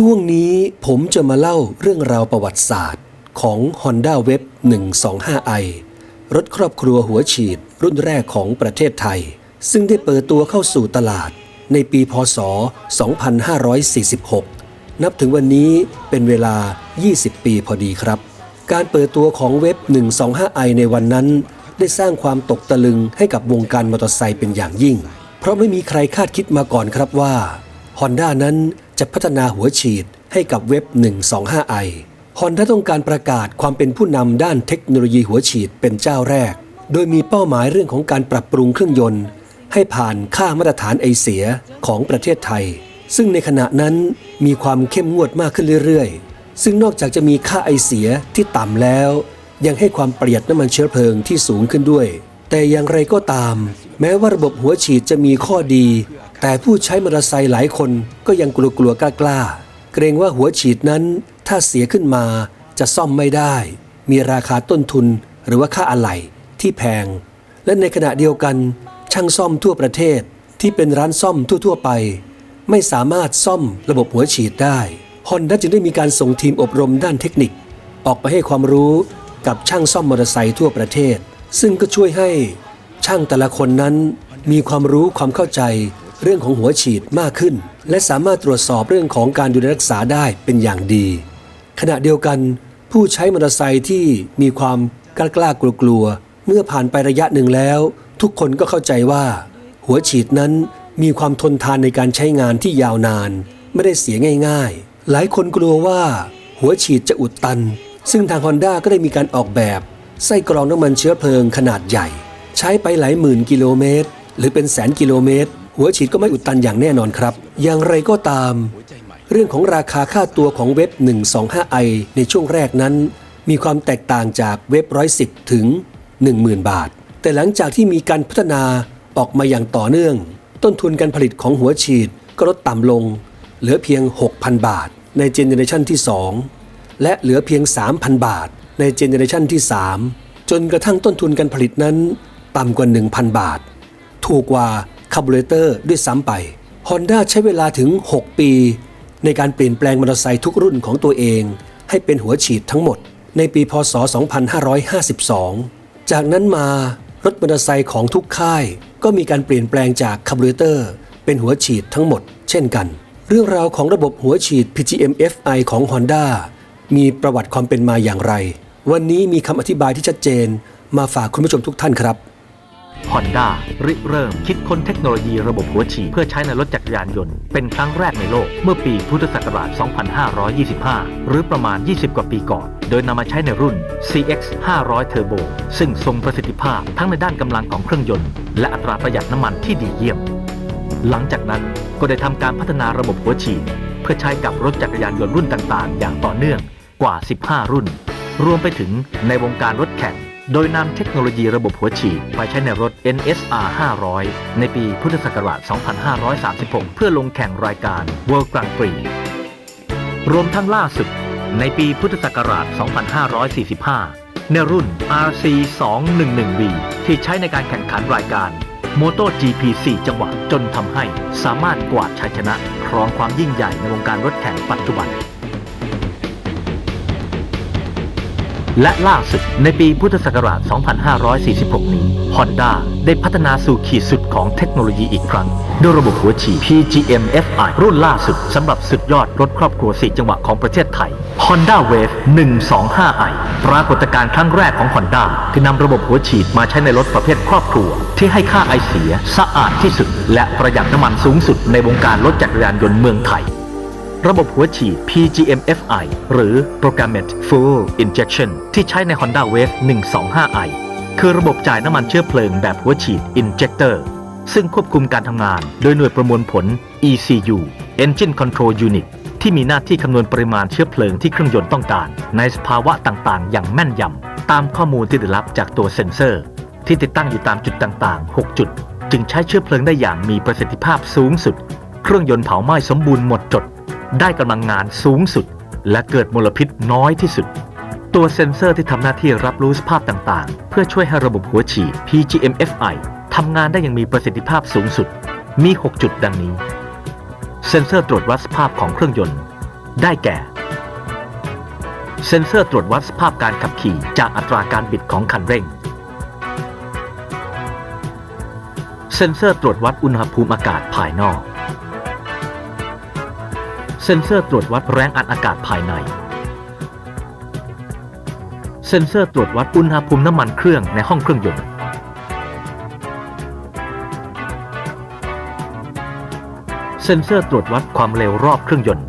ช่วงนี้ผมจะมาเล่าเรื่องราวประวัติศาสตร์ของ Honda Web 125i รถครอบครัวหัวฉีดรุ่นแรกของประเทศไทย ซึ่งได้เปิดตัวเข้าสู่ตลาดในปีพศ 2546 นับถึงวันนี้เป็นเวลา 20 ปีพอดีครับ การเปิดตัวของเว็บ 125i ในวันนั้น ได้สร้างความตกตะลึงให้กับวงการมอเตอร์ไซค์เป็นอย่างยิ่ง เพราะไม่มีใครคาดคิดมาก่อนครับว่า Honda นั้น จะพัฒนาหัวฉีดให้กับเว็บ 125i Honda ต้องการประกาศความเป็นผู้นำด้านเทคโนโลยีหัวฉีดเป็นเจ้าแรก โดยมีเป้าหมายเรื่องของการปรับปรุงเครื่องยนต์ ให้ผ่านค่ามาตรฐานไอเสียของประเทศไทย ซึ่งในขณะนั้นมีความเข้มงวดมากขึ้นเรื่อยๆ ซึ่งนอกจากจะมีค่าไอเสียที่ต่ำแล้ว ยังให้ความประหยัดน้ำมันเชื้อเพลิงที่สูงขึ้นด้วย แต่อย่างไรก็ตาม แม้ว่าระบบหัวฉีดจะมีข้อดี แต่ผู้ใช้มอเตอร์ไซค์หลายคนก็ยังกลัวๆกล้าๆเกรงว่าหัวฉีดนั้นถ้าเสียขึ้นมาจะซ่อมไม่ได้ มีราคาต้นทุนหรือว่าค่าอะไหล่ที่แพง และในขณะเดียวกันช่างซ่อมทั่วประเทศที่เป็นร้านซ่อมทั่ว ๆ ไป ไม่สามารถซ่อมระบบหัวฉีดได้ฮอนด้าจึงได้มีการส่งทีมอบรมด้านเทคนิค ออกไปให้ความรู้กับช่างซ่อมมอเตอร์ไซค์ทั่วประเทศ ซึ่งก็ช่วยให้ช่างแต่ละคนนั้นมีความรู้ความเข้าใจ เรื่องของหัวฉีดมากขึ้น และสามารถตรวจสอบเรื่องของการดูแลรักษาได้เป็นอย่างดี ขณะเดียวกัน ผู้ใช้มอเตอร์ไซค์ที่มีความกล้ากล้ากลัวกลัวๆเมื่อผ่านไประยะหนึ่งแล้ว ทุกคนก็เข้าใจว่า หัวฉีดนั้นมีความทนทานในการใช้งานที่ยาวนาน ไม่ได้เสียง่ายๆ หลายคนกลัวว่า หัวฉีดจะอุดตัน ซึ่งทาง Honda ก็ได้มีการออกแบบไส้กรองน้ำมันเชื้อเพลิงขนาดใหญ่ ใช้ไปหลายหมื่นกิโลเมตร หรือเป็นแสนกิโลเมตร หัวฉีดก็ไม่อุดตันอย่างแน่นอนครับ อย่างไรก็ตาม เรื่องของราคาค่าตัวของเว็บ 125i ในช่วงแรกนั้น มีความแตกต่างจากเว็บ 110 ถึง 10,000 บาท แต่หลังจากที่มีการพัฒนาออกมาอย่างต่อเนื่อง ต้นทุนการผลิตของหัวฉีดก็ลดต่ำลง เหลือเพียง 6,000 บาท ในเจเนเรชันที่ 2 และเหลือเพียง 3,000 บาท ในเจเนเรชันที่ 3 จนกระทั่งต้นทุนการผลิตนั้น ต่ำกว่า 1,000 บาท ถูกกว่า คาร์บูเรเตอร์ด้วยซ้ำไป Honda ใช้เวลาถึง 6 ปี ในการเปลี่ยนแปลงมอเตอร์ไซค์ทุกรุ่นของตัวเอง ให้เป็นหัวฉีดทั้งหมด ในปีพศ 2552 จากนั้นมารถมอเตอร์ไซค์ของทุกค่าย ก็มีการเปลี่ยนแปลงจากคาร์บูเรเตอร์เป็นหัวฉีดทั้งหมด เช่นกัน เรื่องราวของระบบหัวฉีด PGM-FI ของ Honda มีประวัติความเป็นมาอย่างไร วันนี้มีคำอธิบายที่ชัดเจนมาฝากคุณผู้ชมทุกท่านครับ Honda ริเริ่มคิดค้นเทคโนโลยีระบบหัวฉีดเพื่อใช้ในรถจักรยานยนต์ เป็นครั้งแรกในโลกเมื่อปีพุทธศักราช 2525 หรือประมาณ 20 กว่าปีก่อน โดยนำมาใช้ในรุ่น CX 500 Turbo ซึ่งทรงประสิทธิภาพทั้งในด้านกำลังของเครื่องยนต์ และอัตราประหยัดน้ำมันที่ดีเยี่ยม หลังจากนั้นก็ได้ทำการพัฒนาระบบหัวฉีดเพื่อใช้กับรถจักรยานยนต์รุ่นต่าง ๆ อย่างต่อเนื่องกว่า 15 รุ่น รวมไปถึงในวงการรถแข่ง โดยนำเทคโนโลยีระบบหัวฉีดไปใช้ในรถ NSR 500 ในปีพุทธศักราช 2536 เพื่อลงแข่งรายการ World Grand Prix รวมทั้งล่าสุด ในปีพุทธศักราช 2545 ในรุ่น RC 211V ที่ใช้ในการแข่งขันรายการ MotoGP 4 จังหวะจนทำให้สามารถกวาดชัยชนะครองความยิ่งใหญ่ในวงการรถแข่งปัจจุบัน และล่าสุดในปีพุทธศักราช 2546 นี้ Honda ได้พัฒนาสู่ขีดสุดของเทคโนโลยีอีกครั้ง ด้วยระบบหัวฉีด PGM-FI รุ่นล่าสุดสำหรับสุดยอดรถครอบครัว4จังหวะของประเทศไทย Honda Wave 125i ปรากฏการณ์ครั้งแรกของ Honda ที่นำระบบหัวฉีดมาใช้ในรถประเภทครอบครัว ที่ให้ค่าไอเสียสะอาดที่สุด และประหยัดน้ำมันสูงสุดในวงการรถจักรยานยนต์เมืองไทย ระบบหัวฉีด PGM-FI หรือ Programmed Fuel Injection ที่ใช้ใน Honda Wave 125i คือระบบจ่ายน้ำมันเชื้อเพลิงแบบหัวฉีด Injector ซึ่งควบคุมการทำงานโดยหน่วยประมวลผล ECU Engine Control Unit ที่มีหน้าที่คำนวณปริมาณเชื้อเพลิงที่เครื่องยนต์ต้องการ ในสภาวะต่างๆ อย่างแม่นยำตามข้อมูลที่ได้รับจากตัวเซ็นเซอร์ ที่ติดตั้งอยู่ตามจุดต่างๆ 6 จุด จึงใช้เชื้อเพลิงได้อย่างมีประสิทธิภาพสูงสุด เครื่องยนต์เผาไหม้สมบูรณ์หมดจด ได้กำลังงานสูงสุด และเกิดมลพิษน้อยที่สุด ตัวเซ็นเซอร์ที่ทำหน้าที่รับรู้สภาพต่างๆ เพื่อช่วยให้ระบบหัวฉีด PGM-FI ทำงานได้อย่างมีประสิทธิภาพสูงสุด มี 6 จุดดังนี้ เซ็นเซอร์ตรวจวัดสภาพของเครื่องยนต์ ได้แก่ เซ็นเซอร์ตรวจวัดสภาพการขับขี่จากอัตราการบิดของคันเร่ง เซ็นเซอร์ตรวจวัดอุณหภูมิอากาศภายนอก เซ็นเซอร์ตรวจวัดแรงอัดอากาศภายใน เซ็นเซอร์ตรวจวัดอุณหภูมิน้ำมันเครื่องในห้องเครื่องยนต์ เซ็นเซอร์ตรวจวัดความเร็วรอบเครื่องยนต์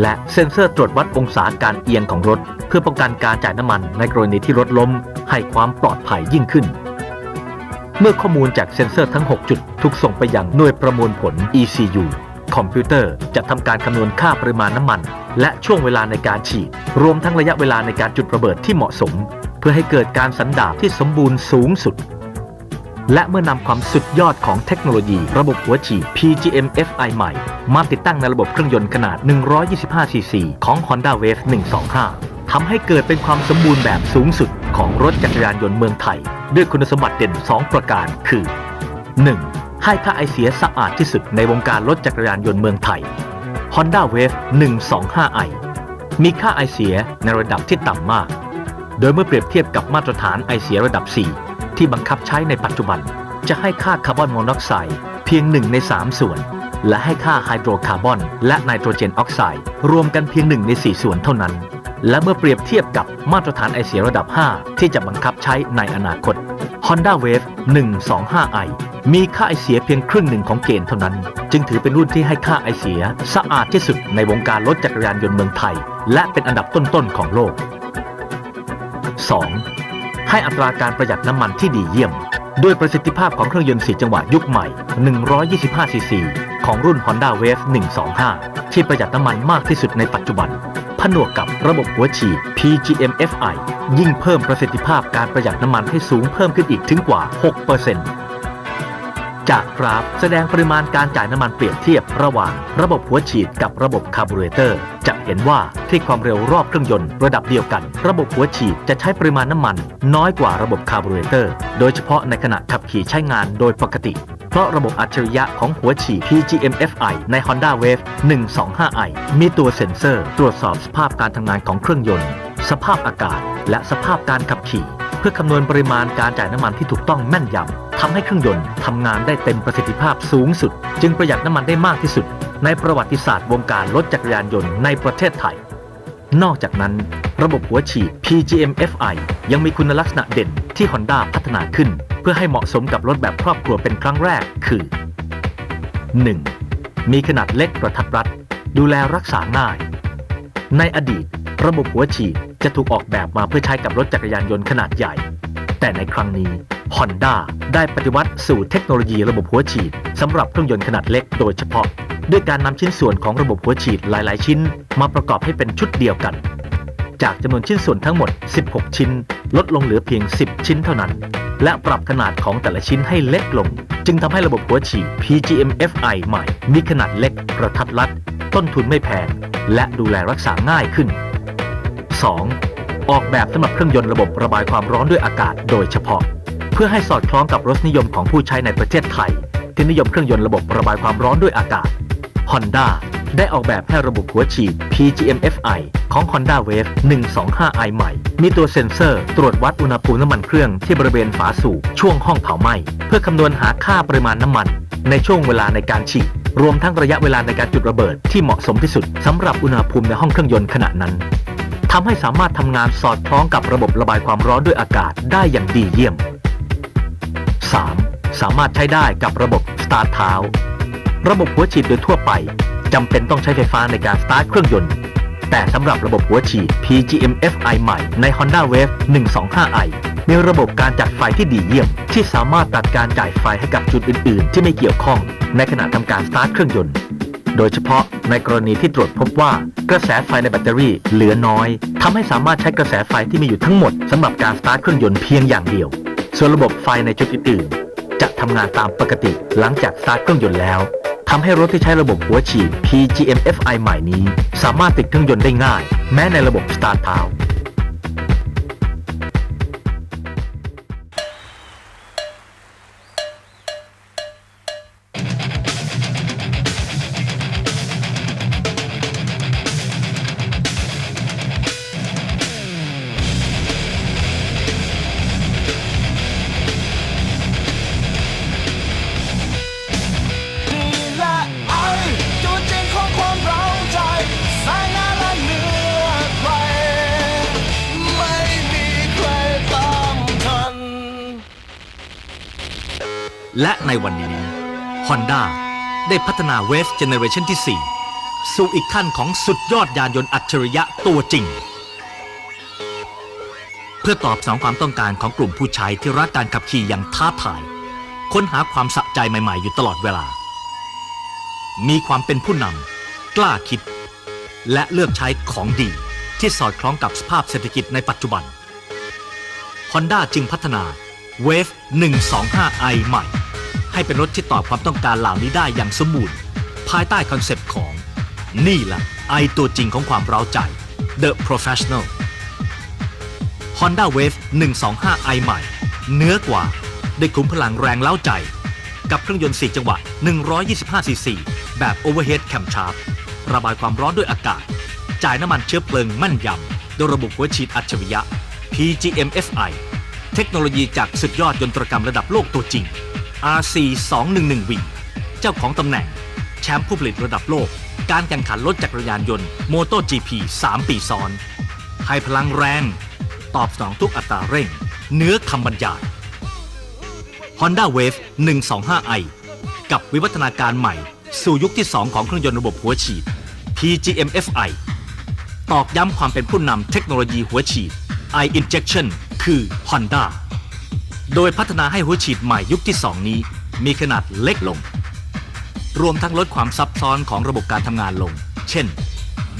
และเซ็นเซอร์ตรวจวัดองศาการเอียงของรถ เพื่อป้องกันการจ่ายน้ำมันในกรณีที่รถล้มให้ความปลอดภัยยิ่งขึ้น เมื่อข้อมูลจากเซ็นเซอร์ทั้ง 6 จุด ถูกส่งไปยังหน่วยประมวลผล ECU คอมพิวเตอร์จะทำการคำนวณค่าปริมาณน้ำมัน และช่วงเวลาในการฉีด รวมทั้งระยะเวลาในการจุดระเบิดที่เหมาะสม เพื่อให้เกิดการสันดาปที่สมบูรณ์สูงสุด และเมื่อนำความสุดยอดของเทคโนโลยี ระบบหัวฉีด PGM FI ใหม่ มาติดตั้งในระบบเครื่องยนต์ขนาด 125cc ของ Honda Wave 125ทำให้เกิดเป็นความสมบูรณ์แบบสูงสุด ของรถจักรยานยนต์เมืองไทย ด้วยคุณสมบัติเด่น 2 ประการคือ 1. ให้ค่าไอเสียสะอาดที่สุดในวงการรถจักรยานยนต์เมืองไทย Honda Wave 125i มีค่าไอเสียในระดับที่ต่ำมาก โดยเมื่อเปรียบเทียบกับมาตรฐานไอเสียระดับ 4 ที่บังคับใช้ในปัจจุบัน จะให้ค่าคาร์บอนมอนอกไซด์เพียง 1 ใน 3 ส่วน และให้ค่าไฮโดรคาร์บอนและไนโตรเจนออกไซด์รวมกันเพียง 1 ใน 4 ส่วนเท่านั้น และเมื่อเปรียบเทียบกับมาตรฐานไอเสียระดับ 5 ที่จะบังคับใช้ในอนาคต Honda Wave 125i มีค่าไอเสียเพียงครึ่งหนึ่งของเกณฑ์เท่านั้น จึงถือเป็นรุ่นที่ให้ค่าไอเสียสะอาดที่สุดในวงการรถจักรยานยนต์เมืองไทย และเป็นอันดับต้นๆของโลก 2. ให้อัตราการประหยัดน้ำมันที่ดีเยี่ยม ด้วยประสิทธิภาพของเครื่องยนต์4จังหวะยุคใหม่ 125cc ของรุ่น Honda Wave 125 ที่ประหยัดน้ำมันมากที่สุดในปัจจุบัน ผนวกกับระบบหัวฉีด PGM FI ยิ่งเพิ่มประสิทธิภาพการประหยัดน้ำมันให้สูงเพิ่มขึ้นอีกถึงกว่า 6% จากกราฟแสดงปริมาณการจ่ายน้ำมันเปรียบเทียบระหว่างระบบหัวฉีดกับระบบคาร์บูเรเตอร์ จะเห็นว่าที่ความเร็วรอบเครื่องยนต์ระดับเดียวกัน ระบบหัวฉีดจะใช้ปริมาณน้ำมัน น้อยกว่าระบบคาร์บูเรเตอร์ โดยเฉพาะในขณะขับขี่ใช้งานโดยปกติ เพราะระบบอัจฉริยะของหัวฉีด PGM-FI ใน Honda Wave 125i มีตัวเซ็นเซอร์ ตรวจสอบสภาพการทำงานของเครื่องยนต์ สภาพอากาศ และสภาพการขับขี่ เพื่อคำนวณปริมาณการจ่ายน้ำมันที่ถูกต้องแม่นยำ ทำให้เครื่องยนต์ทำงานได้เต็มประสิทธิภาพสูงสุด จึงประหยัดน้ำมันได้มากที่สุด ในประวัติศาสตร์วงการรถจักรยานยนต์ในประเทศไทย นอกจากนั้น ระบบหัวฉีด PGM-FI ยังมีคุณลักษณะเด่นที่ Honda พัฒนาขึ้น เพื่อให้เหมาะสมกับรถแบบครอบครัวเป็นครั้งแรกคือ 1. มีขนาดเล็กกระทัดรัด ดูแลรักษาง่าย ในอดีต ระบบหัวฉีดจะถูกออกแบบมาเพื่อใช้กับรถจักรยานยนต์ขนาดใหญ่ แต่ในครั้งนี้ Honda ได้ปฏิวัติสู่เทคโนโลยีระบบหัวฉีดสำหรับเครื่องยนต์ขนาดเล็กโดยเฉพาะ ด้วยการนำชิ้นส่วนของระบบหัวฉีดหลาย ๆ ชิ้น มาประกอบให้เป็นชุดเดียวกัน จากจำนวนชิ้นส่วนทั้งหมด 16 ชิ้น ลดลงเหลือเพียง 10 ชิ้นเท่านั้น และปรับขนาดของแต่ละชิ้นให้เล็กลง จึงทำให้ระบบหัวฉีด PGM-FI ใหม่ มีขนาดเล็กกระทัดรัด ต้นทุนไม่แพงและดูแลรักษาง่ายขึ้น 2. ออกแบบสำหรับเครื่องยนต์ระบบระบายความร้อนด้วยอากาศโดยเฉพาะ เพื่อให้สอดคล้องกับรสนิยมของผู้ใช้ในประเทศไทย ที่นิยมเครื่องยนต์ระบบระบายความร้อนด้วยอากาศ Honda ได้ออกแบบให้ระบบหัวฉีด PGM-FI ของ Honda Wave 125i ใหม่ มีตัวเซ็นเซอร์ตรวจวัดอุณหภูมิน้ำมันเครื่องที่บริเวณฝาสูบช่วงห้องเผาไหม้ เพื่อคำนวณหาค่าปริมาณน้ำมัน ในช่วงเวลาในการฉีด รวมทั้งระยะเวลาในการจุดระเบิดที่เหมาะสมที่สุดสำหรับอุณหภูมิในห้องเครื่องยนต์ขณะนั้นทำให้สามารถทำงานสอดคล้องกับระบบระบายความร้อนด้วยอากาศได้อย่างดีเยี่ยม 3. สามารถใช้ได้กับระบบสตาร์ทเท้า ระบบหัวฉีดโดยทั่วไปจำเป็นต้องใช้ไฟฟ้าในการสตาร์ทเครื่องยนต์ แต่สำหรับระบบหัวฉีด PGM-FI ใหม่ใน Honda Wave 125i มีระบบการจัดไฟที่ดีเยี่ยม ที่สามารถตัดการจ่ายไฟให้กับจุดอื่น ๆ ที่ไม่เกี่ยวข้อง ในขณะทำการสตาร์ทเครื่องยนต์ โดยเฉพาะในกรณีที่ตรวจพบว่ากระแสไฟในแบตเตอรี่เหลือน้อยทำให้สามารถใช้กระแสไฟที่มีอยู่ทั้งหมดสำหรับการสตาร์ทเครื่องยนต์เพียงอย่างเดียว ส่วนระบบไฟในจุดอื่นๆจะทำงานตามปกติหลังจากสตาร์ทเครื่องยนต์แล้วทำให้รถที่ใช้ระบบหัวฉีด PGM-FI ใหม่นี้ สามารถติดเครื่องยนต์ได้ง่าย แม้ในระบบสตาร์ทเท้า และในวันนี้ Honda ได้พัฒนา Wave Generation ที่ 4 สู่อีกขั้นของสุดยอดยานยนต์อัจฉริยะตัวจริง เพื่อตอบสนองความต้องการของกลุ่มผู้ใช้ที่รักการขับขี่อย่างท้าทาย ค้นหาความสะใจใหม่ๆ อยู่ตลอดเวลา มีความเป็นผู้นำกล้าคิด และเลือกใช้ของดีที่สอดคล้องกับสภาพเศรษฐกิจในปัจจุบัน Honda จึงพัฒนา Wave 125i ใหม่ ให้เป็นรถที่ตอบความต้องการเหล่านี้ได้อย่างสมบูรณ์ ภายใต้คอนเซปต์ของ นี่แหละไอตัวจริงของความเร้าใจ The Professional Honda Wave 125i ใหม่ เนื้อกว่า ได้ขุมพลังแรงเล้าใจ กับเครื่องยนต์ 4 จังหวะ 125cc แบบ Overhead Camshaft ระบายความร้อนด้วยอากาศ จ่ายน้ำมันเชื้อเพลิงแม่นยำโดยระบบหัวฉีดอัจฉริยะ PGM-FI เทคโนโลยีจากสุดยอดยนตรกรรมระดับโลกตัวจริง RC 211 V เจ้าของตำแหน่ง แชมป์ผู้ผลิตระดับโลก การแข่งขันรถจักรยานยนต์ MotoGP 3 ปีซ้อน ให้พลังแรง ตอบสนองทุกอัตราเร่ง เนื้อคำบรรยาย Honda Wave 125i กับวิวัฒนาการใหม่ สู่ยุคที่ 2 ของเครื่องยนต์ระบบหัวฉีด PGM-FI ตอกย้ำความเป็นผู้นำเทคโนโลยีหัวฉีด i injection คือ Honda โดยพัฒนาให้หัวฉีดใหม่ยุคที่ 2 นี้ มีขนาดเล็กลง รวมทั้งลดความซับซ้อนของระบบการทำงานลง เช่น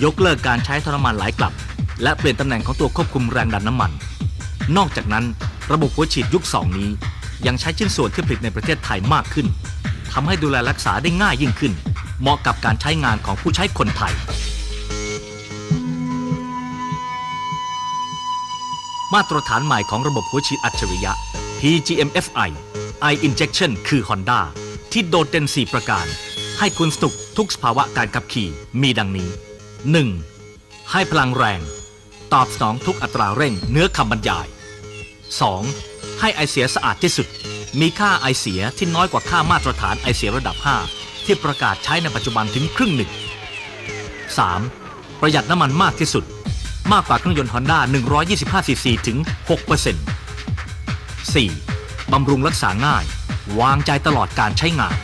ยกเลิกการใช้ท่อน้ำมันหลายกลับ และเปลี่ยนตำแหน่งของตัวควบคุมแรงดันน้ำมัน นอกจากนั้นระบบหัวฉีดยุค 2 นี้ ยังใช้ชิ้นส่วนที่ผลิตในประเทศไทยมากขึ้นทำให้ดูแลรักษาได้ง่ายยิ่งขึ้น เหมาะกับการใช้งานของผู้ใช้คนไทย มาตรฐานใหม่ของระบบหัวฉีดอัจฉริยะ PGM-FI i injection คือ Honda ที่โดดเด่น 4 ประการ ให้คุณสนุกทุกสภาวะการขับขี่มีดังนี้ 1. ให้พลังแรง ตอบสนองทุกอัตราเร่งเนื้อคำบรรยาย 2. ให้ไอเสียสะอาดที่สุด มีค่าไอเสียที่น้อยกว่าค่ามาตรฐานไอเสียระดับ 5 ที่ประกาศใช้ในปัจจุบันถึงครึ่งหนึ่ง 3. ประหยัดน้ำมันมากที่สุด มากกว่าเครื่องยนต์ Honda 125cc ถึง 6% 4. บำรุงรักษาง่าย วางใจตลอดการใช้งาน